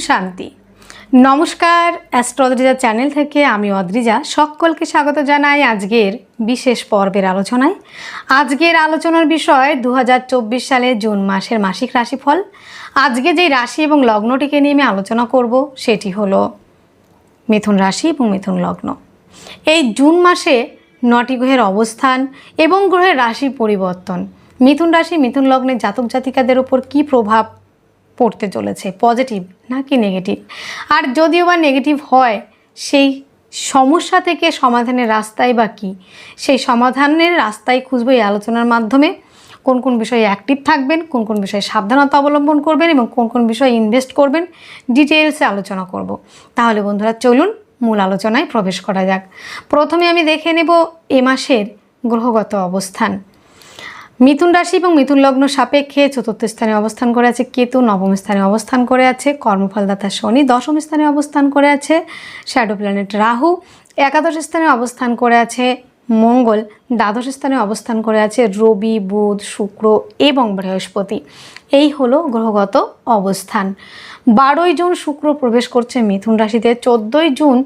শান্তি। নমস্কার, অ্যাস্ট্রোলজিজা চ্যানেল থেকে আমি অদ্রিজা। সকলকে স্বাগত জানাই আজকের বিশেষ পর্বের আলোচনায়। আজকের আলোচনার বিষয় দু হাজার চব্বিশ সালে জুন মাসের মাসিক রাশিফল। আজকে যেই রাশি এবং লগ্নটিকে নিয়ে আমি আলোচনা করব, সেটি হলো মিথুন রাশি এবং মিথুন লগ্ন। এই জুন মাসে নটি গ্রহের অবস্থান এবং গ্রহের রাশি পরিবর্তন। মিথুন রাশি, মিথুন লগ্নের জাতক জাতিকাদের ওপর কী প্রভাব পড়তে চলেছে পজিটিভ নাকি নেগেটিভ আর যদিও বা নেগেটিভ হয়, সেই সমস্যা থেকে সমাধানের রাস্তায় বা কী? সেই সমাধানের রাস্তায় খুঁজবো এই আলোচনার মাধ্যমে। কোন কোন বিষয়ে অ্যাক্টিভ থাকবেন, কোন কোন বিষয়ে সাবধানতা অবলম্বন করবেন এবং কোন কোন বিষয়ে ইনভেস্ট করবেন ডিটেলসে আলোচনা করব। তাহলে বন্ধুরা, চলুন মূল আলোচনায় প্রবেশ করা যাক। প্রথমে আমি দেখে নেব এ মাসের গ্রহগত অবস্থান। মিথুন রাশি এবং মিথুন লগ্ন সাপেক্ষে চতুর্থ স্থানে অবস্থান করে আছে কেতু, নবম স্থানে অবস্থান করে আছে কর্মফলদাতা শনি, দশম স্থানে অবস্থান করে আছে শ্যাডো প্ল্যানেট রাহু, একাদশ স্থানে অবস্থান করে আছে মঙ্গল, দ্বাদশ স্থানে অবস্থান করে আছে রবি, বুধ, শুক্র এবং বৃহস্পতি। এই হলো গ্রহগত অবস্থান। বারোই জুন শুক্র প্রবেশ করছে মিথুন রাশিতে, চোদ্দোই জুন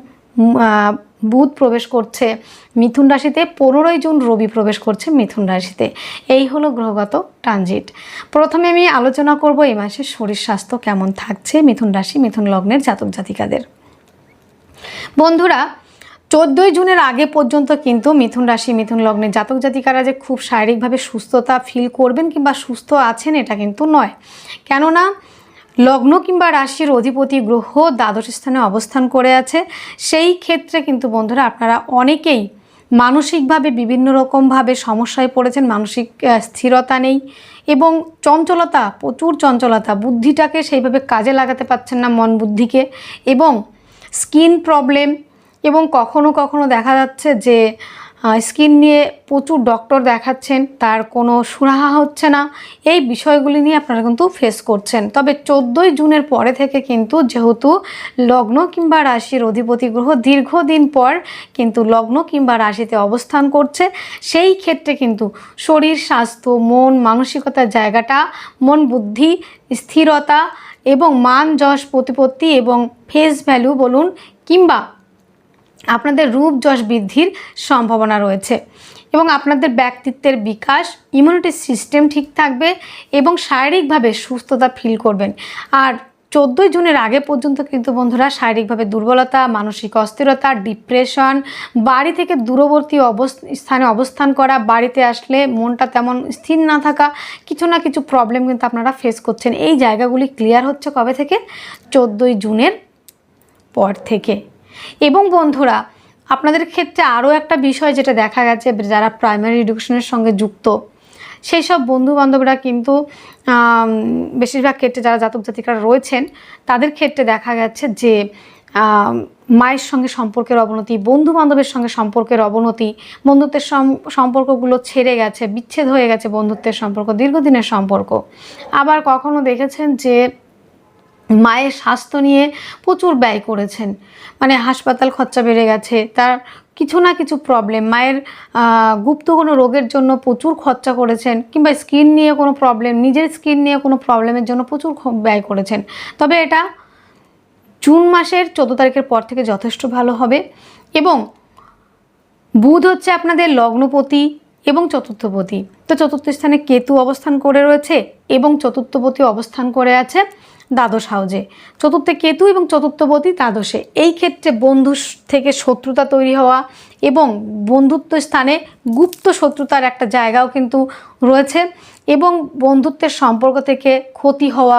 বুধ প্রবেশ করছে মিথুন রাশিতে, পনেরোই জুন রবি প্রবেশ করছে মিথুন রাশিতে। এই হলো গ্রহগত ট্রানজিট। প্রথমে আমি আলোচনা করব এই মাসে শরীর স্বাস্থ্য কেমন থাকছে মিথুন রাশি, মিথুন লগ্নের জাতক জাতিকাদের। বন্ধুরা, চোদ্দোই জুনের আগে পর্যন্ত কিন্তু মিথুন রাশি, মিথুন লগ্নের জাতক জাতিকারা যে খুব শারীরিকভাবে সুস্থতা ফিল করবেন কিংবা সুস্থ আছেন এটা কিন্তু নয়। কেননা লগ্ন কিংবা রাশির অধিপতি গ্রহ দ্বাদশ স্থানে অবস্থান করে আছে। সেই ক্ষেত্রে কিন্তু বন্ধুরা আপনারা অনেকেই মানসিকভাবে বিভিন্ন রকমভাবে সমস্যায় পড়েছেন, মানসিক স্থিরতা নেই এবং চঞ্চলতা, প্রচুর চঞ্চলতা, বুদ্ধিটাকে সেইভাবে কাজে লাগাতে পারছেন না মন বুদ্ধিকে এবং স্কিন প্রবলেম এবং কখনো কখনো দেখা যাচ্ছে যে স্কিন নিয়ে প্রচুর ডক্টর দেখাচ্ছেন, তার কোনো সুরাহা হচ্ছে না। এই বিষয়গুলি নিয়ে আপনারা কিন্তু ফেস করছেন। তবে চোদ্দোই জুনের পরে থেকে কিন্তু যেহেতু লগ্ন কিংবা রাশির অধিপতি গ্রহ দীর্ঘদিন পর কিন্তু লগ্ন কিংবা রাশিতে অবস্থান করছে, সেই ক্ষেত্রে কিন্তু শরীর, স্বাস্থ্য, মন, মানসিকতার জায়গাটা, মন বুদ্ধি, স্থিরতা এবং মান যশ প্রতিপত্তি এবং ফেস ভ্যালু বলুন কিংবা আপনাদের রূপ যশ বৃদ্ধির সম্ভাবনা রয়েছে এবং আপনাদের ব্যক্তিত্বের বিকাশ ইমিউনিটি সিস্টেম ঠিক থাকবে এবং শারীরিকভাবে সুস্থতা ফিল করবেন। আর চোদ্দোই জুনের আগে পর্যন্ত কিন্তু বন্ধুরা শারীরিকভাবে দুর্বলতা, মানসিক অস্থিরতা ডিপ্রেশন বাড়ি থেকে দূরবর্তী স্থানে অবস্থান করা, বাড়িতে আসলে মনটা তেমন স্থির না থাকা, কিছু না কিছু প্রবলেম কিন্তু আপনারা ফেস করছেন। এই জায়গাগুলি ক্লিয়ার হচ্ছে কবে থেকে? চোদ্দোই জুনের পর থেকে। এবং বন্ধুরা, আপনাদের ক্ষেত্রে আরও একটা বিষয় যেটা দেখা গেছে, যারা প্রাইমারি এডুকেশনের সঙ্গে যুক্ত সেই সব বন্ধু বান্ধবরা কিন্তু বেশিরভাগ ক্ষেত্রে যারা জাতক জাতিকারা রয়েছেন, তাদের ক্ষেত্রে দেখা গেছে যে মায়ের সঙ্গে সম্পর্কের অবনতি বন্ধু বান্ধবের সঙ্গে সম্পর্কের অবনতি, বন্ধুত্বের সম্পর্কগুলো ছেড়ে গেছে, বিচ্ছেদ হয়ে গেছে বন্ধুত্বের সম্পর্ক, দীর্ঘদিনের সম্পর্ক। আবার কখনো দেখেছেন যে মায়ের স্বাস্থ্য নিয়ে প্রচুর ব্যয় করেছেন। মানে হাসপাতাল খরচা বেড়ে গেছে, তার কিছু না কিছু প্রবলেম মায়ের গুপ্ত কোনো রোগের জন্য প্রচুর খরচা করেছেন, কিংবা স্কিন নিয়ে কোনো প্রবলেম নিজের স্কিন নিয়ে কোনো প্রবলেমের জন্য প্রচুর ব্যয় করেছেন। তবে এটা জুন মাসের চোদ্দ তারিখের পর থেকে যথেষ্ট ভালো হবে এবং বুধ হচ্ছে আপনাদের লগ্নপতি এবং চতুর্থপতি। তো চতুর্থ স্থানে কেতু অবস্থান করে রয়েছে এবং চতুর্থপতি অবস্থান করে আছে। দ্বাদশ হাউজে। চতুর্থে কেতু এবং চতুর্থপতি দ্বাদশে। এই ক্ষেত্রে বন্ধু থেকে শত্রুতা তৈরি হওয়া এবং বন্ধুত্ব স্থানে গুপ্ত শত্রুতার একটা জায়গাও কিন্তু রয়েছে এবং বন্ধুত্বের সম্পর্ক থেকে ক্ষতি হওয়া,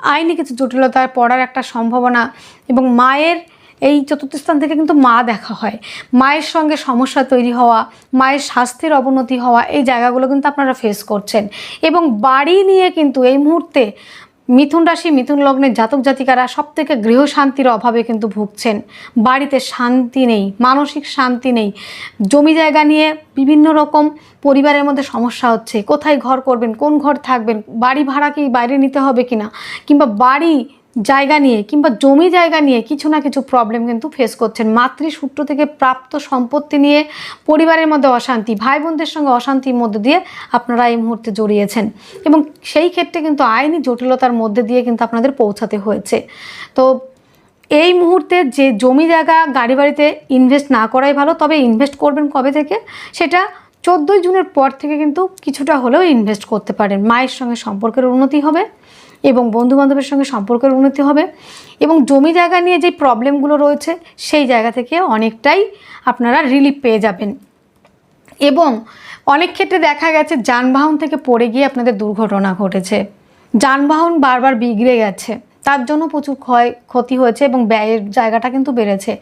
আইনি কিছু জটিলতায় পড়ার একটা সম্ভাবনা এবং মায়ের এই চতুর্থ স্থান থেকে কিন্তু মা দেখা হয়। মায়ের সঙ্গে সমস্যা তৈরি হওয়া, মায়ের স্বাস্থ্যের অবনতি হওয়া এই জায়গাগুলো কিন্তু আপনারা ফেস করছেন। এবং বাড়ি নিয়ে কিন্তু এই মুহূর্তে মিথুন রাশি, মিথুন লগ্নের জাতক জাতিকারা সব থেকে গৃহ শান্তির অভাবে কিন্তু ভুগছেন। বাড়িতে শান্তি নেই, মানসিক শান্তি নেই, জমি জায়গা নিয়ে বিভিন্ন রকম পরিবারের মধ্যে সমস্যা হচ্ছে। কোথায় ঘর করবেন, কোন ঘর থাকবেন, বাড়ি ভাড়া কি বাইরে নিতে হবে কিনা? কিংবা বাড়ি জায়গা নিয়ে কিংবা জমি জায়গা নিয়ে কিছু না কিছু প্রবলেম কিন্তু ফেস করছেন। মাতৃসূত্র থেকে প্রাপ্ত সম্পত্তি নিয়ে পরিবারের মধ্যে অশান্তি ভাই বোনদের সঙ্গে অশান্তির মধ্যে দিয়ে আপনারা এই মুহূর্তে জড়িয়েছেন। এবং সেই ক্ষেত্রে কিন্তু আইনি জটিলতার মধ্যে দিয়ে কিন্তু আপনাদের পৌঁছাতে হয়েছে। তো এই মুহূর্তে যে জমি জায়গা গাড়ি বাড়িতে ইনভেস্ট না করাই ভালো, তবে ইনভেস্ট করবেন কবে থেকে? সেটা চোদ্দোই জুনের পর থেকে কিন্তু কিছুটা হলেও ইনভেস্ট করতে পারেন। মায়ের সঙ্গে সম্পর্কের উন্নতি হবে। এবং বন্ধুবান্ধবের সঙ্গে সম্পর্কের উন্নতি হবে এবং জমি জায়গা নিয়ে যে প্রবলেমগুলো রয়েছে সেই জায়গা থেকে অনেকটাই আপনারা রিলিফ পেয়ে যাবেন। এবং অনেক ক্ষেত্রে দেখা গেছে যানবাহন থেকে পড়ে গিয়ে আপনাদের দুর্ঘটনা ঘটেছে। যানবাহন বারবার বিগড়ে গেছে। তার জন্য প্রচুর ক্ষয়, ক্ষতি হয়েছে এবং ব্যয়ের জায়গাটা কিন্তু বেড়েছে।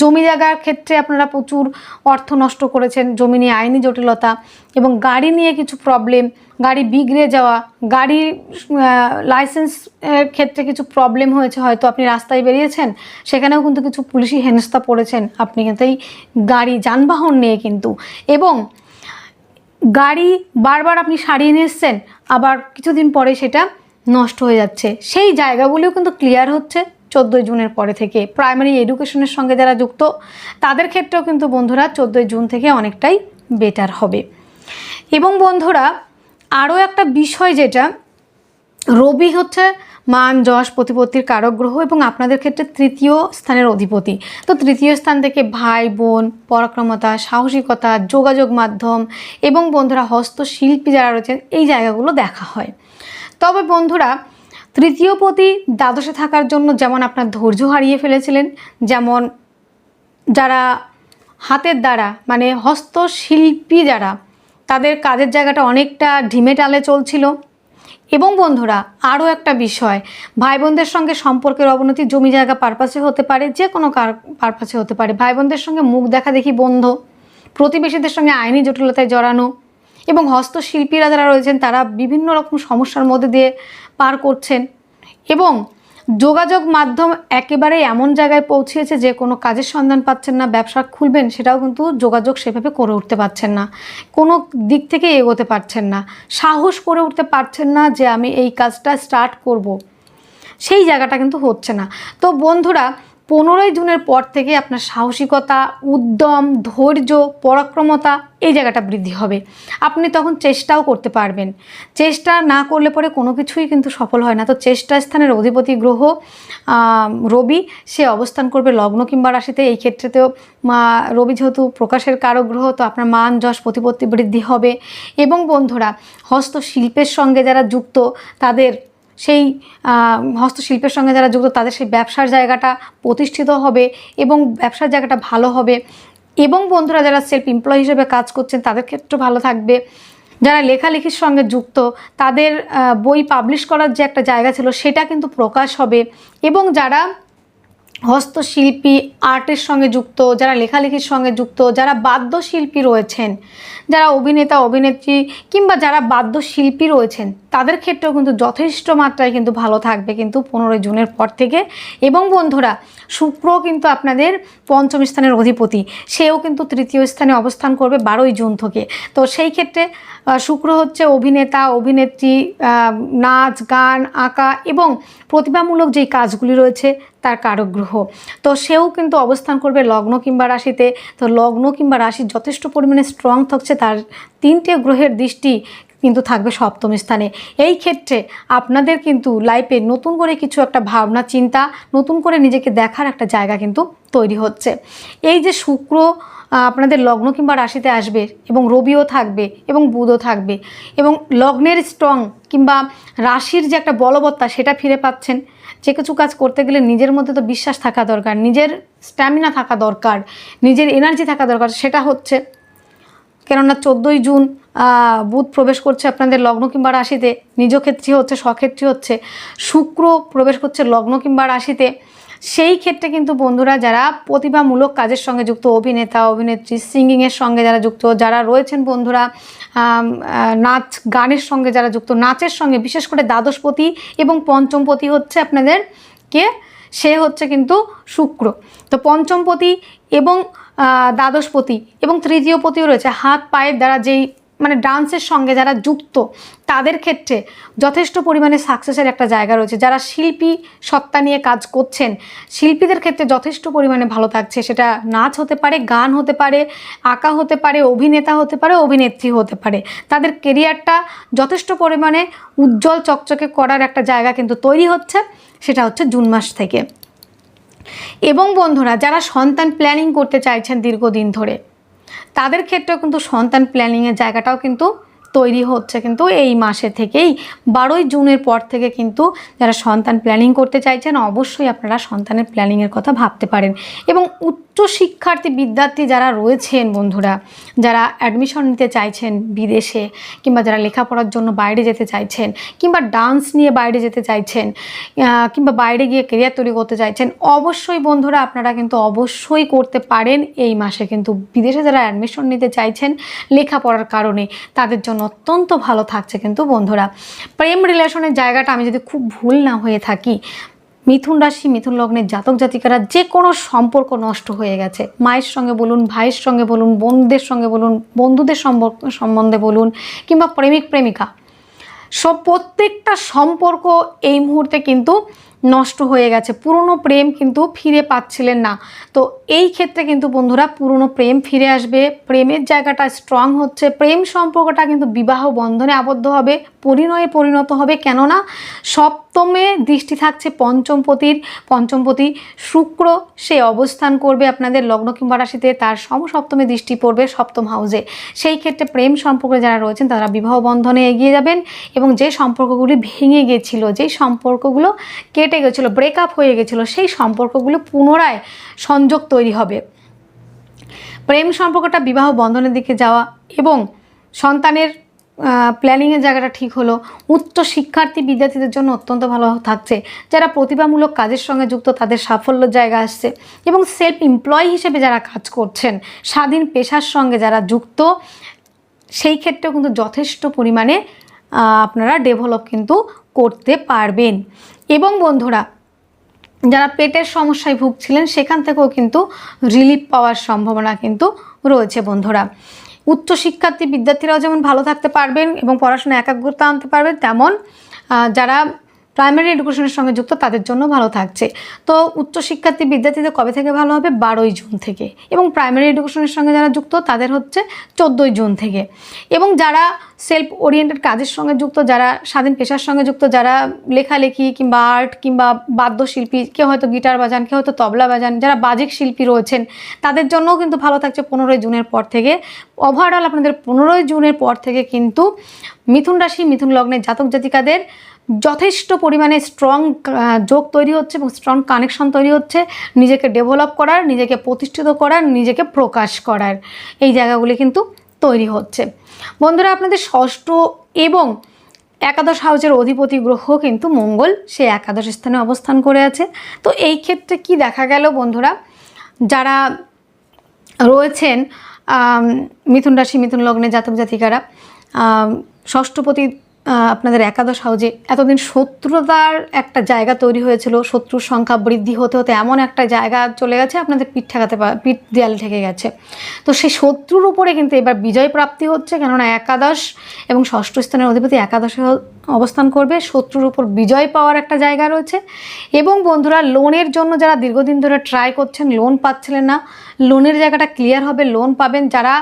জমি জায়গার ক্ষেত্রে আপনারা প্রচুর অর্থ নষ্ট করেছেন, জমি নিয়ে আইনি জটিলতা এবং গাড়ি নিয়ে কিছু প্রবলেম গাড়ি বিগড়ে যাওয়া গাড়ির লাইসেন্স ক্ষেত্রে কিছু প্রবলেম হয়েছে, হয়তো আপনি রাস্তায় বেরিয়েছেন, সেখানেও কিন্তু কিছু পুলিশি হেনস্থা পড়েছেন। আপনি কিন্তু এই গাড়ি যানবাহন নিয়ে কিন্তু। এবং গাড়ি বারবার আপনি সারিয়ে নিয়ে এসছেন আবার কিছুদিন পরে সেটা নষ্ট হয়ে যাচ্ছে। সেই জায়গাগুলিও কিন্তু ক্লিয়ার হচ্ছে চোদ্দোই জুনের পরে থেকে। প্রাইমারি এডুকেশনের সঙ্গে যারা যুক্ত, তাদের ক্ষেত্রেও কিন্তু বন্ধুরা চোদ্দোই জুন থেকে অনেকটাই বেটার হবে। এবং বন্ধুরা, আরও একটা বিষয় যেটা, রবি হচ্ছে মান, যশ, প্রতিপত্তির কারক গ্রহ এবং আপনাদের ক্ষেত্রে তৃতীয় স্থানের অধিপতি। তো তৃতীয় স্থান থেকে ভাই, বোন, পরাক্রমতা, সাহসিকতা, যোগাযোগ মাধ্যম এবং বন্ধুরা হস্তশিল্পী যারা রয়েছেন, এই জায়গাগুলো দেখা হয়। তবে বন্ধুরা, তৃতীয় পতি দ্বাদশে থাকার জন্য যেমন আপনার ধৈর্য হারিয়ে ফেলেছিলেন, যেমন যারা হাতের দ্বারা মানে হস্তশিল্পী যারা, তাদের কাজের জায়গাটা অনেকটা ঢিমে টালে চলছিল। এবং বন্ধুরা, আরও একটা বিষয় ভাই বোনদের সঙ্গে সম্পর্কের অবনতি জমি জায়গা পারপাসে হতে পারে, যে কোনো কার পারপাসে হতে পারে। ভাই বোনদের সঙ্গে মুখ দেখা দেখি বন্ধ, প্রতিবেশীদের সঙ্গে আইনি জটিলতায় জড়ানো এবং হস্তশিল্পীরা যারা রয়েছেন, তারা বিভিন্ন রকম সমস্যার মধ্যে দিয়ে পার করছেন এবং যোগাযোগ মাধ্যম একেবারে এমন জায়গায় পৌঁছিয়েছে যে কোনো কাজের সন্ধান পাচ্ছেন না, ব্যবসা খুলবেন, সেটাও কিন্তু যোগাযোগ সেভাবে করে উঠতে পারছেন না। কোনো দিক থেকে এগোতে পারছেন না। সাহস করে উঠতে পারছেন না যে আমি এই কাজটা স্টার্ট করব। সেই জায়গাটা কিন্তু হচ্ছে না। তো বন্ধুরা পনেরোই জুনের পর থেকে আপনার সাহসিকতা, উদ্যম, ধৈর্য, পরাক্রমতা এই জায়গাটা বৃদ্ধি হবে। আপনি তখন চেষ্টাও করতে পারবেন। চেষ্টা না করলে পরে কোনো কিছুই কিন্তু সফল হয় না। তো চেষ্টা স্থানের অধিপতি গ্রহ রবি, সে অবস্থান করবে লগ্ন কিংবা রাশিতে। এই ক্ষেত্রেতেও রবি যেহেতু প্রকাশের কারক গ্রহ, তো আপনার মান, যশ, প্রতিপত্তি বৃদ্ধি হবে। এবং বন্ধুরা, হস্তশিল্পের সঙ্গে যারা যুক্ত, তাদের সেই হস্তশিল্পের সঙ্গে যারা যুক্ত, তাদের সেই ব্যবসার জায়গাটা প্রতিষ্ঠিত হবে এবং ব্যবসার জায়গাটা ভালো হবে। এবং বন্ধুরা, যারা সেলফ এমপ্লয় হিসেবে কাজ করছেন, তাদের ক্ষেত্রে ভালো থাকবে। যারা লেখালেখির সঙ্গে যুক্ত, তাদের বই পাবলিশ করার যে একটা জায়গা ছিল, সেটা কিন্তু প্রকাশ হবে। এবং যারা হস্তশিল্পী, আর্টের সঙ্গে যুক্ত, যারা লেখালেখির সঙ্গে যুক্ত, যারা বাদ্যশিল্পী রয়েছেন, যারা অভিনেতা, অভিনেত্রী কিংবা যারা বাদ্যশিল্পী রয়েছেন, তাদের ক্ষেত্রেও কিন্তু যথেষ্ট মাত্রায় কিন্তু ভালো থাকবে কিন্তু পনেরোই জুনের পর থেকে। এবং বন্ধুরা শুক্র কিন্তু আপনাদের পঞ্চম স্থানের অধিপতি, সেও কিন্তু তৃতীয় স্থানে অবস্থান করবে বারোই জুন থেকে। তো সেই ক্ষেত্রে শুক্র হচ্ছে অভিনেতা, অভিনেত্রী নাচ, গান, আঁকা এবং প্রতিভামূলক যেই কাজগুলি রয়েছে তার কারক গ্রহ তো সেও কিন্তু অবস্থান করবে লগ্ন কিংবা রাশিতে। তো লগ্ন কিংবা রাশি যথেষ্ট পরিমাণে স্ট্রং থাকছে তার তিনটে গ্রহের দৃষ্টি কিন্তু থাকবে সপ্তম স্থানে। এই ক্ষেত্রে আপনাদের কিন্তু লাইফে নতুন করে কিছু একটা ভাবনা, চিন্তা, নতুন করে নিজেকে দেখার একটা জায়গা কিন্তু তৈরি হচ্ছে। এই যে শুক্র আপনাদের লগ্ন কিংবা রাশিতে আসবে এবং রবিও থাকবে এবং বুধও থাকবে এবং লগ্নের স্ট্রং কিংবা রাশির যে একটা বলবত্তা সেটা ফিরে পাচ্ছেন। যে কিছু কাজ করতে গেলে নিজের মধ্যে তো বিশ্বাস থাকা দরকার, নিজের স্ট্যামিনা থাকা দরকার, নিজের এনার্জি থাকা দরকার, সেটা হচ্ছে কেননা চোদ্দোই জুন বুধ প্রবেশ করছে আপনাদের লগ্ন কিংবা রাশিতে, নিজ ক্ষেত্রে হচ্ছে স্বক্ষেত্রে হচ্ছে, শুক্র প্রবেশ করছে লগ্ন কিংবা রাশিতে সেই ক্ষেত্রে কিন্তু বন্ধুরা যারা প্রতিভামূলক কাজের সঙ্গে যুক্ত, অভিনেতা, অভিনেত্রী সিঙ্গিংয়ের সঙ্গে যারা যুক্ত, যারা রয়েছেন বন্ধুরা নাচ গানের সঙ্গে যারা যুক্ত, নাচের সঙ্গে বিশেষ করে দ্বাদশপতি এবং পঞ্চমপতি হচ্ছে আপনাদের কে? সে হচ্ছে কিন্তু শুক্র। তো পঞ্চমপতি এবং দ্বাদশপতি এবং তৃতীয় পতিও রয়েছে। হাত, পায়ের দ্বারা যেই মানে ডান্সের সঙ্গে যারা যুক্ত, তাদের ক্ষেত্রে যথেষ্ট পরিমাণে সাকসেসের একটা জায়গা রয়েছে। যারা শিল্পী সত্তা নিয়ে কাজ করছেন, শিল্পীদের ক্ষেত্রে যথেষ্ট পরিমাণে ভালো থাকছে। সেটা নাচ হতে পারে, গান হতে পারে, আঁকা হতে পারে, অভিনেতা হতে পারে, অভিনেত্রী হতে পারে। তাদের কেরিয়ারটা যথেষ্ট পরিমাণে উজ্জ্বল, চকচকে করার একটা জায়গা কিন্তু তৈরি হচ্ছে, সেটা হচ্ছে জুন মাস থেকে। এবং বন্ধুরা, যারা সন্তান প্ল্যানিং করতে চাইছেন দীর্ঘদিন ধরে তাদের ক্ষেত্রেও কিন্তু সন্তান প্ল্যানিংয়ের জায়গাটাও কিন্তু তৈরি হচ্ছে কিন্তু এই মাসে থেকেই। বারোই জুনের পর থেকে কিন্তু যারা সন্তান প্ল্যানিং করতে চাইছেন, অবশ্যই আপনারা সন্তানের প্ল্যানিংয়ের কথা ভাবতে পারেন। এবং উচ্চ শিক্ষার্থী বিদ্যার্থী যারা রয়েছেন বন্ধুরা, যারা অ্যাডমিশন নিতে চাইছেন বিদেশে কিংবা যারা লেখাপড়ার জন্য বাইরে যেতে চাইছেন কিংবা ডান্স নিয়ে বাইরে যেতে চাইছেন কিংবা বাইরে গিয়ে কেরিয়ার তৈরি করতে চাইছেন, অবশ্যই বন্ধুরা আপনারা কিন্তু অবশ্যই করতে পারেন। এই মাসে কিন্তু বিদেশে যারা অ্যাডমিশন নিতে চাইছেন লেখাপড়ার কারণে তাদের জন্য অত্যন্ত ভালো থাকছে কিন্তু বন্ধুরা। প্রেম রিলেশনের জায়গাটা আমি যদি খুব ভুল না হয়ে থাকি মিথুন রাশি, মিথুন লগ্নের জাতক জাতিকারা যে কোনো সম্পর্ক নষ্ট হয়ে গেছে। মায়ের সঙ্গে বলুন, ভাইয়ের সঙ্গে বলুন বোনদের সঙ্গে বলুন, বন্ধুদের সম্পর্ক, সম্বন্ধে বলুন, কিংবা প্রেমিক, প্রেমিকা। সব প্রত্যেকটা সম্পর্ক এই মুহূর্তে কিন্তু নষ্ট হয়ে গেছে। পুরনো প্রেম কিন্তু ফিরে পাচ্ছিলেন না। তো এই ক্ষেত্রে কিন্তু বন্ধুরা পুরনো প্রেম ফিরে আসবে। প্রেমের জায়গাটা স্ট্রং হচ্ছে। প্রেম সম্পর্কটা কিন্তু বিবাহ বন্ধনে আবদ্ধ হবে। পরিণয়ে পরিণত হবে। কেননা সপ্তমে দৃষ্টি থাকছে পঞ্চমপতির। পঞ্চমপতি শুক্র, সে অবস্থান করবে আপনাদের লগ্ন কিংবা রাশিতে, তার সমসপ্তমে দৃষ্টি পড়বে সপ্তম হাউসে সেই ক্ষেত্রে প্রেম সম্পর্কে যারা রয়েছেন, তারা বিবাহ বন্ধনে এগিয়ে যাবেন এবং যে সম্পর্কগুলি ভেঙে গেছিল যেই সম্পর্কগুলো কেটে গেছিল ব্রেকআপ হয়ে গেছিল, সেই সম্পর্কগুলো পুনরায় সংযোগ তৈরি হবে। প্রেম সম্পর্কটা বিবাহ বন্ধনের দিকে যাওয়া এবং সন্তানের প্ল্যানিংয়ের জায়গাটা ঠিক হলো। উচ্চ শিক্ষার্থী বিদ্যার্থীদের জন্য অত্যন্ত ভালো থাকছে। যারা প্রতিভামূলক কাজের সঙ্গে যুক্ত, তাদের সাফল্যের জায়গা আসছে এবং সেলফ এমপ্লয় হিসেবে যারা কাজ করছেন, স্বাধীন পেশার সঙ্গে যারা যুক্ত, সেই ক্ষেত্রেও কিন্তু যথেষ্ট পরিমাণে আপনারা ডেভেলপ কিন্তু করতে পারবেন। এবং বন্ধুরা, যারা পেটের সমস্যায় ভুগছিলেন, সেখান থেকেও কিন্তু রিলিফ পাওয়ার সম্ভাবনা কিন্তু রয়েছে বন্ধুরা। উচ্চ শিক্ষার্থী বিদ্যার্থীরাও যেমন ভালো থাকতে পারবেন এবং পড়াশোনায় একাগ্রতা আনতে পারবেন তেমন যারা প্রাইমারি এডুকেশনের সঙ্গে যুক্ত, তাদের জন্য ভালো থাকছে। তো উচ্চ শিক্ষার্থী বিদ্যার্থীদের কবে থেকে ভালো হবে? বারোই জুন থেকে। এবং প্রাইমারি এডুকেশনের সঙ্গে যারা যুক্ত, তাদের হচ্ছে চোদ্দোই জুন থেকে। এবং যারা সেলফ ওরিয়েন্টেড কাজের সঙ্গে যুক্ত, যারা স্বাধীন পেশার সঙ্গে যুক্ত, যারা লেখালেখি কিংবা আর্ট কিংবা বাদ্যশিল্পী, কেউ হয়তো গিটার বাজান, কেউ হয়তো তবলা বাজান, যারা বাজিক শিল্পী রয়েছেন, তাদের জন্যও কিন্তু ভালো থাকছে পনেরোই জুনের পর থেকে। ওভারঅল আপনাদের পনেরোই জুনের পর থেকে কিন্তু মিথুন রাশি, মিথুন লগ্নের জাতক জাতিকাদের যথেষ্ট পরিমাণে স্ট্রং যোগ তৈরি হচ্ছে এবং স্ট্রং কানেকশন তৈরি হচ্ছে নিজেকে ডেভেলপ করার, নিজেকে প্রতিষ্ঠিত করার, নিজেকে প্রকাশ করার। এই জায়গাগুলি কিন্তু তৈরি হচ্ছে। বন্ধুরা, আপনাদের ষষ্ঠ এবং একাদশ হাউসের অধিপতি গ্রহ কিন্তু মঙ্গল। সে একাদশ স্থানে অবস্থান করে আছে। তো এই ক্ষেত্রে কি দেখা গেল বন্ধুরা? যারা রয়েছেন মিথুন রাশি, মিথুন লগ্নে জাতক জাতিকারা ষষ্ঠপতি আপনাদের একাদশ হাউজে এতদিন শত্রুতার একটা জায়গা তৈরি হয়েছিল, শত্রুর সংখ্যা বৃদ্ধি হতে হতে এমন একটা জায়গা চলে গেছে, আপনাদের পিঠ ঠেকাতে পিঠ দেয়ালে ঠেকে গেছে। তো সেই শত্রুর উপরে কিন্তু এবার বিজয় প্রাপ্তি হচ্ছে, কেননা একাদশ এবং ষষ্ঠ স্থানের অধিপতি একাদশে অবস্থান করবে। শত্রুর উপর বিজয় পাওয়ার একটা জায়গা রয়েছে এবং বন্ধুরা লোনের জন্য যারা দীর্ঘদিন ধরে ট্রাই করছেন লোন পাচ্ছিলেন না লোনের জায়গাটা ক্লিয়ার হবে লোন পাবেন। যারা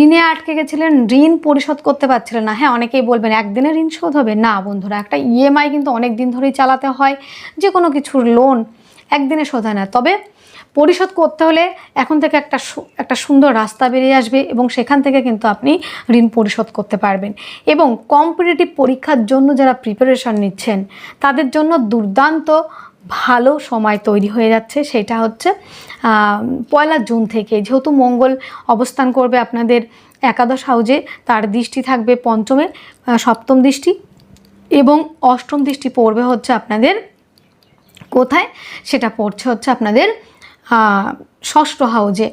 ঋণে আটকে গেছিলেন, ঋণ পরিশোধ করতে পারছিলেন না। হ্যাঁ অনেকেই বলবেন, একদিনে ঋণ শোধ হবে? না বন্ধুরা, একটা ইএমআই কিন্তু অনেক দিন ধরেই চালাতে হয় যে কোনো কিছুর লোন একদিনে শোধ হয় না। তবে পরিশোধ করতে হলে এখন থেকে একটা একটা সুন্দর রাস্তা বেরিয়ে আসবে এবং সেখান থেকে কিন্তু আপনি ঋণ পরিশোধ করতে পারবেন। এবং কম্পিটিটিভ পরীক্ষার জন্য যারা প্রিপারেশন নিচ্ছেন, তাদের জন্য দুর্দান্ত ভালো সময় তৈরি হয়ে যাচ্ছে, সেটা হচ্ছে পয়লা জুন থেকে। যেহেতু মঙ্গল অবস্থান করবে আপনাদের একাদশ হাউজে, তার দৃষ্টি থাকবে পঞ্চমে সপ্তম দৃষ্টি। এবং অষ্টম দৃষ্টি পড়বে হচ্ছে আপনাদের, কোথায়? সেটা পড়ছে হচ্ছে আপনাদের ষষ্ঠ হাউজে।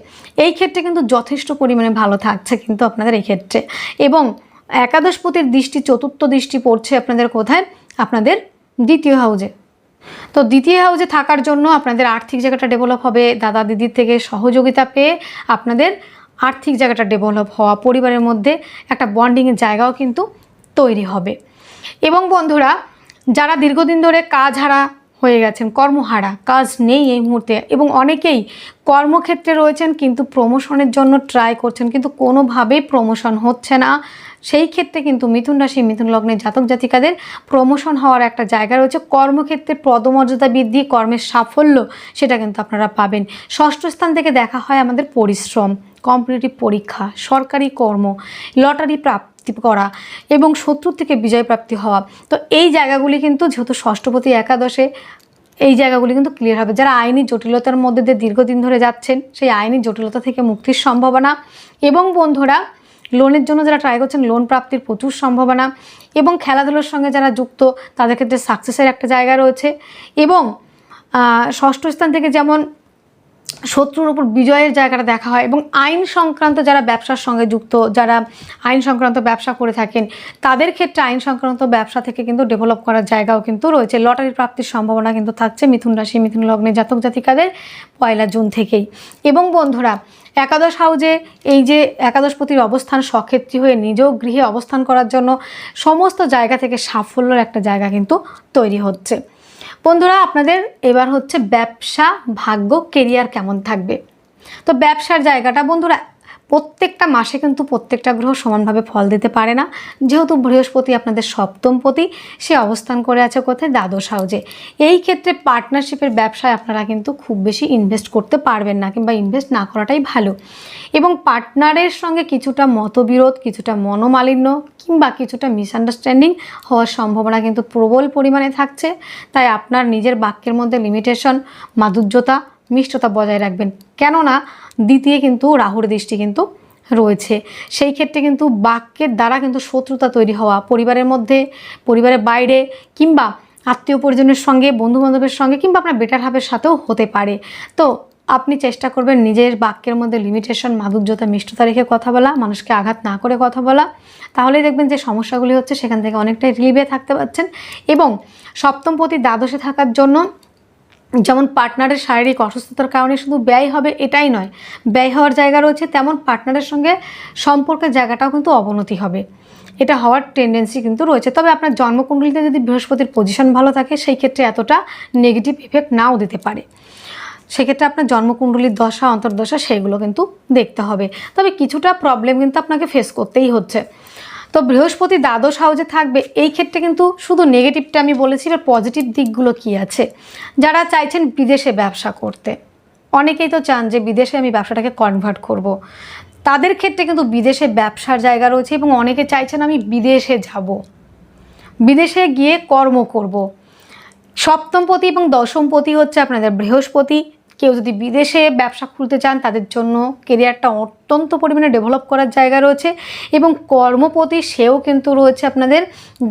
এই ক্ষেত্রে কিন্তু যথেষ্ট পরিমাণে ভালো থাকছে কিন্তু আপনাদের এই ক্ষেত্রে। এবং একাদশপতির দৃষ্টি, চতুর্থ দৃষ্টি পড়ছে আপনাদের কোথায়? আপনাদের দ্বিতীয় হাউজে। তো দ্বিতীয় হাউজে থাকার জন্য আপনাদের আর্থিক জায়গাটা ডেভেলপ হবে। দাদা দিদির থেকে সহযোগিতা পেয়ে আপনাদের আর্থিক জায়গাটা ডেভেলপ হওয়া। পরিবারের মধ্যে একটা বন্ডিংয়ের জায়গাও কিন্তু তৈরি হবে। এবং বন্ধুরা, যারা দীর্ঘদিন ধরে কাজ হারা হয়ে গেছেন, কর্মহারা, কাজ নেই এই মুহূর্তে এবং অনেকেই কর্মক্ষেত্রে রয়েছেন কিন্তু প্রমোশনের জন্য ট্রাই করছেন কিন্তু কোনোভাবেই প্রমোশন হচ্ছে না। সেই ক্ষেত্রে কিন্তু মিথুন রাশি, মিথুন লগ্নের জাতক জাতিকাদের প্রমোশন হওয়ার একটা জায়গা রয়েছে। কর্মক্ষেত্রে পদমর্যাদা বৃদ্ধি, কর্মের সাফল্য সেটা কিন্তু আপনারা পাবেন। ষষ্ঠ স্থান থেকে দেখা হয় আমাদের পরিশ্রম। কম্পিটিটিভ পরীক্ষা, সরকারি কর্ম, লটারি প্রাপ্তি করা এবং শত্রুর থেকে বিজয় প্রাপ্তি হওয়া। তো এই জায়গাগুলি কিন্তু যেহেতু ষষ্ঠপতি একাদশে, এই জায়গাগুলি কিন্তু ক্লিয়ার হবে। যারা আইনি জটিলতার মধ্যে দিয়ে দীর্ঘদিন ধরে যাচ্ছেন, সেই আইনি জটিলতা থেকে মুক্তির সম্ভাবনা এবং বন্ধুরা লোনের জন্য যারা ট্রাই করছেন লোন প্রাপ্তির প্রচুর সম্ভাবনা এবং খেলাধুলোর সঙ্গে যারা যুক্ত, তাদের ক্ষেত্রে সাকসেসের একটা জায়গা রয়েছে এবং ষষ্ঠ স্থান থেকে যেমন শত্রুর উপর বিজয়ের জায়গাটা দেখা হয় এবং আইন সংক্রান্ত যারা ব্যবসার সঙ্গে যুক্ত, যারা আইন সংক্রান্ত ব্যবসা করে থাকেন, তাদের ক্ষেত্রে আইন সংক্রান্ত ব্যবসা থেকে কিন্তু ডেভেলপ করার জায়গাও কিন্তু রয়েছে। লটারি প্রাপ্তির সম্ভাবনা কিন্তু থাকছে মিথুন রাশি, মিথুন লগ্নে জাতক জাতিকাদের পয়লা জুন থেকেই। এবং বন্ধুরা, একাদশ হাউজে এই যে একাদশপতির অবস্থান সক্ষেত্রী হয়ে নিজ গৃহে অবস্থান করার জন্য সমস্ত জায়গা থেকে সাফল্যের একটা জায়গা কিন্তু তৈরি হচ্ছে। বন্ধুরা আপনাদের এবার হচ্ছে ব্যবসা ভাগ্য কেরিয়ার কেমন থাকবে? তো ব্যবসার জায়গাটা বন্ধুরা প্রত্যেকটা মাসে কিন্তু প্রত্যেকটা গ্রহ সমানভাবে ফল দিতে পারে না। যেহেতু বৃহস্পতি আপনাদের সপ্তম সপ্তমপতি সে অবস্থান করে আছে কোথায়? দ্বাদশ হাউজে। এই ক্ষেত্রে পার্টনারশিপের ব্যবসায় আপনারা কিন্তু খুব বেশি ইনভেস্ট করতে পারবেন না কিংবা ইনভেস্ট না করাটাই ভালো। এবং পার্টনারের সঙ্গে কিছুটা মতবিরোধ, কিছুটা মনোমালিন্য কিংবা কিছুটা মিসআন্ডারস্ট্যান্ডিং হওয়ার সম্ভাবনা কিন্তু প্রবল পরিমাণে থাকছে। তাই আপনার নিজের বাক্যের মধ্যে লিমিটেশন মাধুর্যতা মিষ্টতা বজায় রাখবেন। কেননা দ্বিতীয় কিন্তু রাহুর দৃষ্টি কিন্তু রয়েছে। সেই ক্ষেত্রে কিন্তু বাক্যের দ্বারা কিন্তু শত্রুতা তৈরি হওয়া, পরিবারের মধ্যে, পরিবারের বাইরে কিংবা আত্মীয় পরিজনের সঙ্গে বন্ধু বান্ধবের সঙ্গে কিংবা আপনার বেটার হাবের সাথেও হতে পারে। তো আপনি চেষ্টা করবেন নিজের বাক্যের মধ্যে লিমিটেশন মাধুর্যতা, মিষ্টতা রেখে কথা বলা, মানুষকে আঘাত না করে কথা বলা। তাহলেই দেখবেন যে সমস্যাগুলি হচ্ছে সেখান থেকে অনেকটাই রিলিভে থাকতে পারছেন এবং সপ্তমপতি দ্বাদশে থাকার জন্য যেমন পার্টনারের শারীরিক অসুস্থতার কারণে শুধু ব্যয় হবে এটাই নয়, ব্যয় হওয়ার জায়গা রয়েছে, তেমন পার্টনারের সঙ্গে সম্পর্কের জায়গাটাও কিন্তু অবনতি হবে। এটা হওয়ার টেন্ডেন্সি কিন্তু রয়েছে। তবে আপনার জন্মকুণ্ডলিতে যদি বৃহস্পতির পজিশন ভালো থাকে, সেই ক্ষেত্রে এতটা নেগেটিভ ইফেক্ট নাও দিতে পারে। সেক্ষেত্রে আপনার জন্মকুণ্ডলীর দশা, অন্তর্দশা সেইগুলো কিন্তু দেখতে হবে। তবে কিছুটা প্রবলেম কিন্তু আপনাকে ফেস করতেই হচ্ছে। তো বৃহস্পতি দ্বাদশ হাউজে থাকবে এই ক্ষেত্রে কিন্তু শুধু নেগেটিভটা আমি বলেছি এবার পজিটিভ দিকগুলো কি আছে যারা চাইছেন বিদেশে ব্যবসা করতে, অনেকেই তো চান যে বিদেশে আমি ব্যবসাটাকে কনভার্ট করব। তাদের ক্ষেত্রে কিন্তু বিদেশে ব্যবসার জায়গা রয়েছে এবং অনেকে চাইছেন আমি বিদেশে যাব বিদেশে গিয়ে কর্ম করব। সপ্তমপতি এবং দশমপতি হচ্ছে আপনাদের বৃহস্পতি কেউ যদি বিদেশে ব্যবসা খুলতে চান, তাদের জন্য কেরিয়ারটা অত্যন্ত পরিমাণে ডেভেলপ করার জায়গা রয়েছে এবং কর্মপতি সেও কিন্তু রয়েছে আপনাদের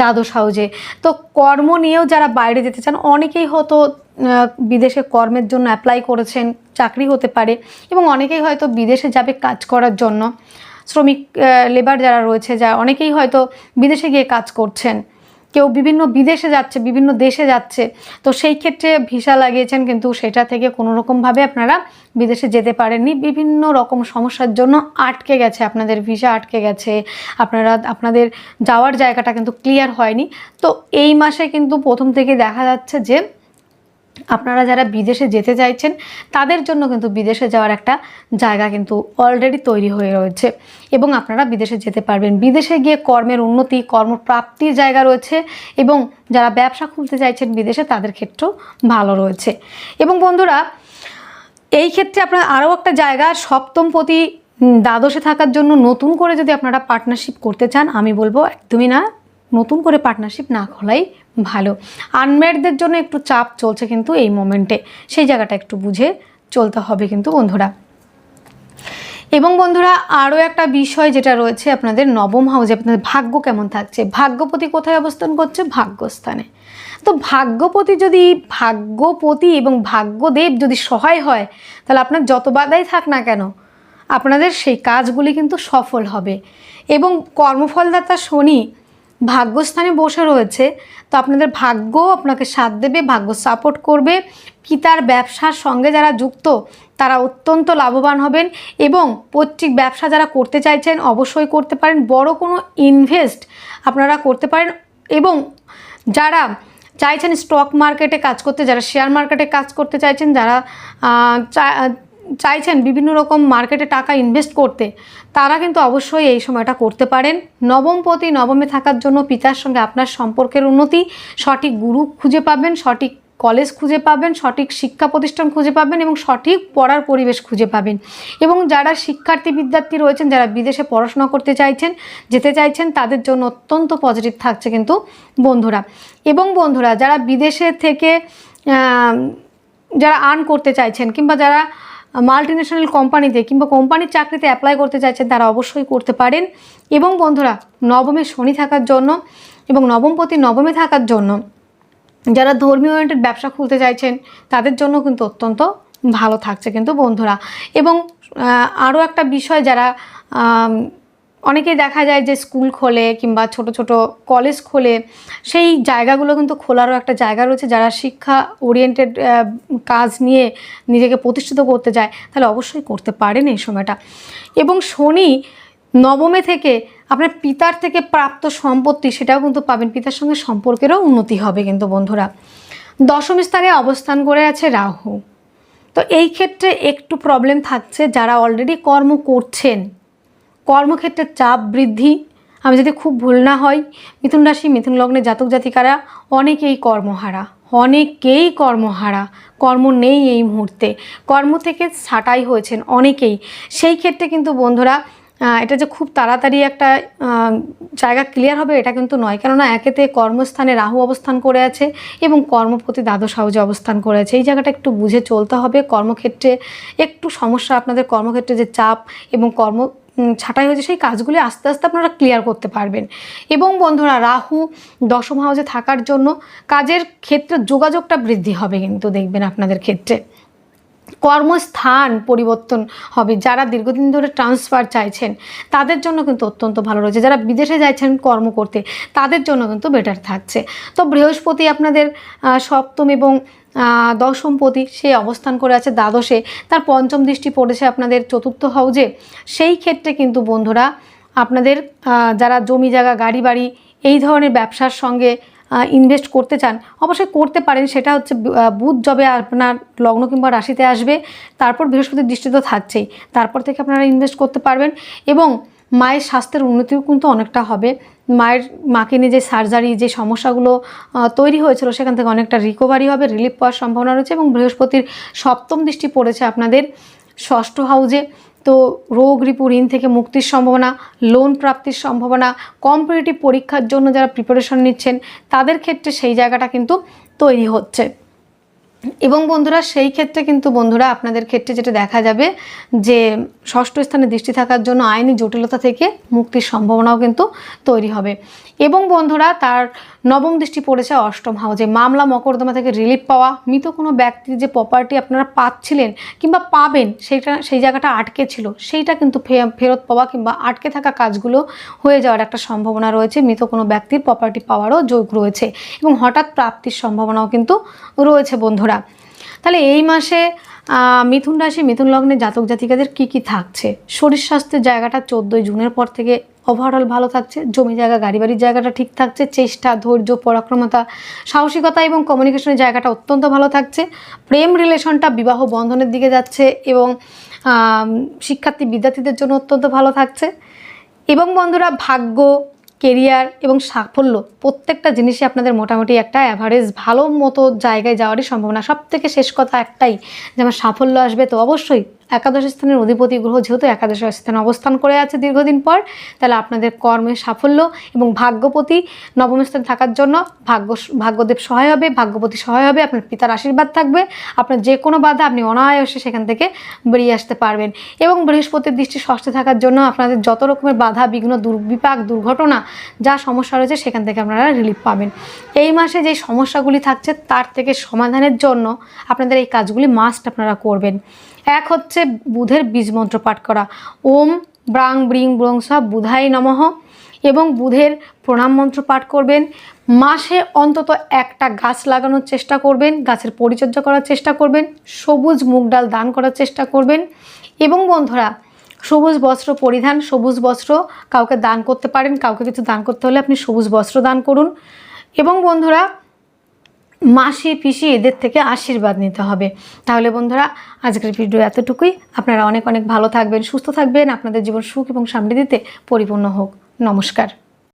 দ্বাদশ হাউজে তো কর্ম নিয়েও যারা বাইরে যেতে চান, অনেকেই হয়তো বিদেশে কর্মের জন্য অ্যাপ্লাই করেছেন, চাকরি হতে পারে এবং অনেকেই হয়তো বিদেশে যাবে কাজ করার জন্য। শ্রমিক লেবার যারা রয়েছে, যা অনেকেই হয়তো বিদেশে গিয়ে কাজ করছেন। কেউ বিভিন্ন বিদেশে যাচ্ছে, বিভিন্ন দেশে যাচ্ছে, তো সেই ক্ষেত্রে ভিসা লাগিয়েছেন কিন্তু সেটা থেকে কোনো রকমভাবে আপনারা বিদেশে যেতে পারেননি। বিভিন্ন রকম সমস্যার জন্য আটকে গেছে, আপনাদের ভিসা আটকে গেছে, আপনারা, আপনাদের যাওয়ার জায়গাটা কিন্তু ক্লিয়ার হয়নি। তো এই মাসে কিন্তু প্রথম থেকে দেখা যাচ্ছে যে আপনারা যারা বিদেশে যেতে চাইছেন, তাদের জন্য কিন্তু বিদেশে যাওয়ার একটা জায়গা কিন্তু অলরেডি তৈরি হয়ে রয়েছে। এবং আপনারা বিদেশে যেতে পারবেন। বিদেশে গিয়ে কর্মের উন্নতি, কর্মপ্রাপ্তির জায়গা রয়েছে এবং যারা ব্যবসা খুলতে চাইছেন বিদেশে, তাদের ক্ষেত্রেও ভালো রয়েছে। এবং বন্ধুরা, এই ক্ষেত্রে আপনার আরও একটা জায়গা, সপ্তমপতি দ্বাদশে থাকার জন্য নতুন করে যদি আপনারা পার্টনারশিপ করতে চান, আমি বলব একদমই না। নতুন করে পার্টনারশিপ না খোলাই ভালো। আনমেডদের জন্য একটু চাপ চলছে কিন্তু এই মোমেন্টে সেই জায়গাটা একটু বুঝে চলতে হবে কিন্তু বন্ধুরা। এবং বন্ধুরা, আরও একটা বিষয় যেটা রয়েছে আপনাদের নবম হাউসে আপনাদের ভাগ্য কেমন থাকছে? ভাগ্যপতি কোথায় অবস্থান করছে? ভাগ্যস্থানে। তো ভাগ্যপতি যদি ভাগ্যপতি এবং ভাগ্যদেব যদি সহায় হয়, তাহলে আপনার যত বাধাই থাক না কেন, আপনাদের সেই কাজগুলি কিন্তু সফল হবে। এবং কর্মফলদাতা শনি ভাগ্যস্থানে বসে রয়েছে, তো আপনাদের ভাগ্য আপনাকে সাথ দেবে, ভাগ্য সাপোর্ট করবে। পিতার ব্যবসার সঙ্গে যারা যুক্ত, তারা অত্যন্ত লাভবান হবেন এবং পৈতৃক ব্যবসা যারা করতে চাইছেন, অবশ্যই করতে পারেন। বড় কোনো ইনভেস্ট আপনারা করতে পারেন এবং যারা চাইছেন স্টক মার্কেটে কাজ করতে, যারা শেয়ার মার্কেটে কাজ করতে চাইছেন, যারা চাইছেন বিভিন্ন রকম মার্কেটে টাকা ইনভেস্ট করতে, তারা কিন্তু অবশ্যই এই সময়টা করতে পারেন। নবম নবমপতি নবমে থাকার জন্য পিতার সঙ্গে আপনার সম্পর্কের উন্নতি, সঠিক গুরু খুঁজে পাবেন, সঠিক কলেজ খুঁজে পাবেন, সঠিক শিক্ষা প্রতিষ্ঠান খুঁজে পাবেন এবং সঠিক পড়ার পরিবেশ খুঁজে পাবেন। এবং যারা শিক্ষার্থী বিদ্যার্থী রয়েছেন, যারা বিদেশে পড়াশোনা করতে চাইছেন, যেতে চাইছেন, তাদের জন্য অত্যন্ত পজিটিভ থাকছে কিন্তু বন্ধুরা। এবং বন্ধুরা, যারা বিদেশে থেকে যারা আর্ন করতে চাইছেন কিংবা যারা মাল্টি ন্যাশনাল কোম্পানিতে কিংবা কোম্পানির চাকরিতে অ্যাপ্লাই করতে চাইছেন তারা অবশ্যই করতে পারেন। এবং বন্ধুরা, নবমে শনি থাকার জন্য এবং নবমপতি নবমে থাকার জন্য যারা ধর্মীয় ওরিয়েন্টেড ব্যবসা খুলতে চাইছেন, তাদের জন্য কিন্তু অত্যন্ত ভালো থাকছে কিন্তু বন্ধুরা। এবং আরও একটা বিষয় যারা অনেকেই দেখা যায় যে স্কুল খোলে কিংবা ছোট ছোট কলেজ খোলে, সেই জায়গাগুলো কিন্তু খোলারও একটা জায়গা রয়েছে যারা শিক্ষা ওরিয়েন্টেড কাজ নিয়ে নিজেকে প্রতিষ্ঠিত করতে যায়, তাহলে অবশ্যই করতে পারেন এই সময়টা। এবং শনি নবমে থেকে আপনার পিতার থেকে প্রাপ্ত সম্পত্তি সেটাও কিন্তু পাবেন, পিতার সঙ্গে সম্পর্কেরও উন্নতি হবে কিন্তু বন্ধুরা। দশম স্থানে অবস্থান করে আছে রাহু। তো এই ক্ষেত্রে একটু প্রবলেম থাকছে যারা অলরেডি কর্ম করছেন। কর্মক্ষেত্রে চাপ বৃদ্ধি, আমি যদি খুব ভুল না হই মিথুন রাশি, মিথুন লগ্নে জাতক জাতিকারা অনেকেই কর্মহারা অনেকেই কর্মহারা, কর্ম নেই এই মুহূর্তে, কর্ম থেকে ছাঁটাই হয়েছেন অনেকেই। সেই ক্ষেত্রে কিন্তু বন্ধুরা এটা যে খুব তাড়াতাড়ি একটা জায়গা ক্লিয়ার হবে, এটা কিন্তু নয়। কেননা একেতে কর্মস্থানে রাহু অবস্থান করে আছে এবং কর্মপতি দ্বাদশ হাউজে অবস্থান করে আছে। এই জায়গাটা একটু বুঝে চলতে হবে। কর্মক্ষেত্রে একটু সমস্যা, আপনাদের কর্মক্ষেত্রে যে চাপ এবং কর্ম ছাঁটাই হয়েছে, সেই কাজগুলি আস্তে আস্তে আপনারা ক্লিয়ার করতে পারবেন। এবং বন্ধুরা, রাহু দশম হাউসে থাকার জন্য কাজের ক্ষেত্রে যোগাযোগটা বৃদ্ধি হবে কিন্তু দেখবেন আপনাদের ক্ষেত্রে। কর্মস্থান পরিবর্তন হবে যারা দীর্ঘদিন ধরে ট্রান্সফার চাইছেন তাদের জন্য কিন্তু অত্যন্ত ভালো রয়েছে। যারা বিদেশে যাচ্ছেন কর্ম করতে তাদের জন্য কিন্তু বেটার থাকছে। তো বৃহস্পতি আপনাদের সপ্তম এবং আহ, দশমপতি সে অবস্থান করে আছে দ্বাদশে। তার পঞ্চম দৃষ্টি পড়েছে আপনাদের চতুর্থ হাউজে। সেই ক্ষেত্রে কিন্তু বন্ধুরা আপনাদের যারা জমি জায়গা গাড়ি বাড়ি এই ধরনের ব্যবসার সঙ্গে ইনভেস্ট করতে চান, অবশ্যই করতে পারেন। সেটা হচ্ছে বুধ যবে আপনার লগ্ন কিংবা রাশিতে আসবে, তারপর বৃহস্পতির দৃষ্টি তো থাকছেই। তারপর থেকে আপনারা ইনভেস্ট করতে পারবেন এবং মায়ের স্বাস্থ্যের উন্নতিও কিন্তু অনেকটা হবে। মায়ের, মাকে নিয়ে যে সার্জারি যে সমস্যাগুলো তৈরি হয়েছিল, সেখান থেকে অনেকটা রিকভারি হবে রিলিফ পাওয়ার সম্ভাবনা রয়েছে এবং বৃহস্পতির সপ্তম দৃষ্টি পড়েছে আপনাদের ষষ্ঠ হাউজে তো রোগ রিপু ঋণ থেকে মুক্তির সম্ভাবনা লোন প্রাপ্তির সম্ভাবনা কম্পিটিটিভ পরীক্ষার জন্য যারা প্রিপারেশন নিচ্ছেন, তাদের ক্ষেত্রে সেই জায়গাটা কিন্তু তৈরি হচ্ছে। এবং বন্ধুরা, সেই ক্ষেত্রে কিন্তু বন্ধুরা, আপনাদের ক্ষেত্রে যেটা দেখা যাবে যে, ষষ্ঠ স্থানে দৃষ্টি থাকার জন্য আইনি জটিলতা থেকে মুক্তির সম্ভাবনাও কিন্তু তৈরি হবে। এবং বন্ধুরা, তার নবম দৃষ্টি পড়েছে অষ্টম হাউজে মামলা মকদ্দমা থেকে রিলিফ পাওয়া, মৃত কোনো ব্যক্তির যে প্রপার্টি আপনারা পাচ্ছিলেন কিংবা পাবেন, সেইটা, সেই জায়গাটা আটকে ছিল, সেইটা কিন্তু ফেরত পাওয়া কিংবা আটকে থাকা কাজগুলো হয়ে যাওয়ার একটা সম্ভাবনা রয়েছে। মৃত কোনো ব্যক্তির প্রপার্টি পাওয়ারও যোগ রয়েছে এবং হঠাৎ প্রাপ্তির সম্ভাবনাও কিন্তু রয়েছে বন্ধুরা। তাহলে এই মাসে মিথুন রাশি, মিথুন লগ্নে জাতক জাতিকাদের কি কি থাকছে? শরীর স্বাস্থ্যের জায়গাটা চোদ্দোই জুনের পর থেকে ওভারঅল ভালো থাকছে, জমি জায়গা গাড়ি বাড়ির জায়গাটা ঠিক থাকছে, চেষ্টা, ধৈর্য, পরাক্রমতা, সাহসিকতা এবং কমিউনিকেশনের জায়গাটা অত্যন্ত ভালো থাকছে। প্রেম রিলেশনটা বিবাহ বন্ধনের দিকে যাচ্ছে এবং শিক্ষার্থী, বিদ্যার্থীদের জন্য অত্যন্ত ভালো থাকছে। এবং বন্ধুরা, ভাগ্য কেরিয়ার এবং সাফল্য প্রত্যেকটা জিনিসই আপনাদের মোটামুটি একটা অ্যাভারেজ ভালো মতো জায়গায় যাওয়ারই সম্ভাবনা। সব থেকে শেষ কথা একটাই যে আমার সাফল্য আসবে তো অবশ্যই একাদশ স্থানের অধিপতি গ্রহ যেহেতু একাদশ স্থানে অবস্থান করে আছে দীর্ঘদিন পর, তাহলে আপনাদের কর্মের সাফল্য এবং ভাগ্যপতি নবম স্থানে থাকার জন্য ভাগ্য, ভাগ্যদেব সহায় হবে, ভাগ্যপতি সহায় হবে, আপনার পিতার আশীর্বাদ থাকবে, আপনার যে কোনো বাধা আপনি অনায়াসে সেখান থেকে বেরিয়ে আসতে পারবেন এবং বৃহস্পতির দৃষ্টি ষষ্ঠে থাকার জন্য আপনাদের যত রকমের বাধা, বিঘ্ন, দুর্বিপাক, দুর্ঘটনা যা সমস্যা রয়েছে সেখান থেকে আপনারা রিলিফ পাবেন। এই মাসে যে সমস্যাগুলি থাকছে তার থেকে সমাধানের জন্য আপনাদের এই কাজগুলি মাস্ট আপনারা করবেন। এক হচ্ছে বুধের বীজ মন্ত্র পাঠ করা। ওম ব্রাং ব্রিং ব্রং সব বুধাই নমঃ। এবং বুধের প্রণাম মন্ত্র পাঠ করবেন। মাসে অন্তত একটা গাছ লাগানোর চেষ্টা করবেন, গাছের পরিচর্যা করার চেষ্টা করবেন, সবুজ মুগ ডাল দান করার চেষ্টা করবেন। এবং বন্ধুরা, সবুজ বস্ত্র পরিধান, সবুজ বস্ত্র কাউকে দান করতে পারেন, কাউকে কিছু দান করতে হলে আপনি সবুজ বস্ত্র দান করুন। এবং বন্ধুরা মাসি পিসি এদের থেকে আশীর্বাদ নিতে হবে। তাহলে বন্ধুরা, আজকের ভিডিও এতটুকুই। আপনারা অনেক অনেক ভালো থাকবেন, সুস্থ থাকবেন। আপনাদের জীবন সুখ এবং সমৃদ্ধিতে পরিপূর্ণ হোক। নমস্কার।